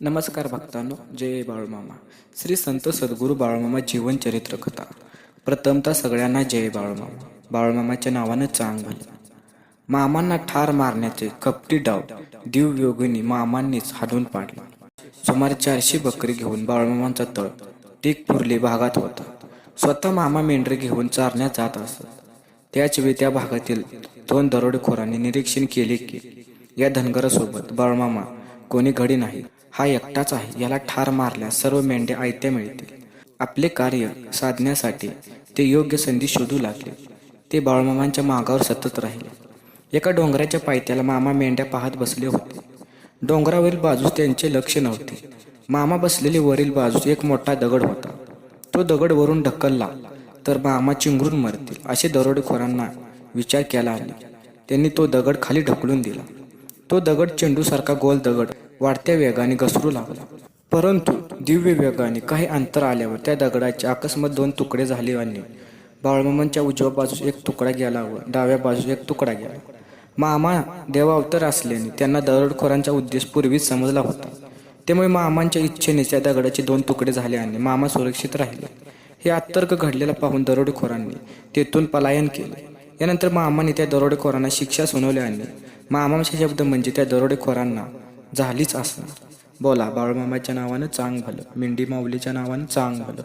नमस्कार भक्तांनो जय बाळूमामा. श्री संत सद्गुरू बाळूमामा जीवनचरित्र कथा. प्रथमतः सगळ्यांना जय बाळूमामा. बाळूमामाच्या नावानं चांग मामांना ठार मारण्याचे कपटी डाव दिवयोगिनी मामांनीच हाडून पाडला. सुमारे चारशे बकरी घेऊन बाळूमामांचा तळ टिकपुरली भागात होता. स्वतः मामा मेंढरे घेऊन चारण्यात जात असत. त्याच वेळी त्या भागातील दोन दरोडेखोरांनी निरीक्षण केले की या धनगरासोबत बाळमामा कोणी घडी नाही. हा एकटाच आहे याला ठार मारल्यास सर्व मेंढ्या आयत्या मिळतील. आपले कार्य साधण्यासाठी ते योग्य संधी शोधू लागले. ते बाळमामांच्या मागावर सतत राहिले. एका डोंगराच्या पायथ्याला मामा मेंढ्या पाहत बसले होते. डोंगरावरील बाजूस त्यांचे लक्ष नव्हते. मामा बसलेले वरील बाजूस एक मोठा दगड होता. तो दगड वरून ढकलला तर मामा चिंगरून मरतील असे दरोडेखोरांना विचार केला आले त्यांनी तो दगड खाली ढकलून दिला. तो दगड चेंडूसारखा गोल दगड वाढत्या वेगाने घसरू लागला. परंतु दिव्य वेगाने काही अंतर आल्यावर त्या दगडाचे अकस्मात दोन तुकडे झाले आणि बाळमामांच्या उजव्या बाजूस एक तुकडा गेला व डाव्या बाजूस एक तुकडा गेला. मामा देवावतर असल्याने त्यांना दरोडखोरांचा उद्देश पूर्वीच समजला होता. त्यामुळे मामांच्या इच्छेने त्या दगडाचे दोन तुकडे झाले आणि मामा सुरक्षित राहिले. हे अतर्क घडलेलं पाहून दरोडेखोरांनी तेथून पलायन केले. यानंतर मामाने त्या दरोडेखोरांना शिक्षा सुनावली आणि मामाचे शब्द म्हणजे त्या दरोडेखोरांना झालीच असणार. बोला बाळमामाच्या नावानं चांग भलं मेंढी माऊलीच्या नावानं चांग भलं.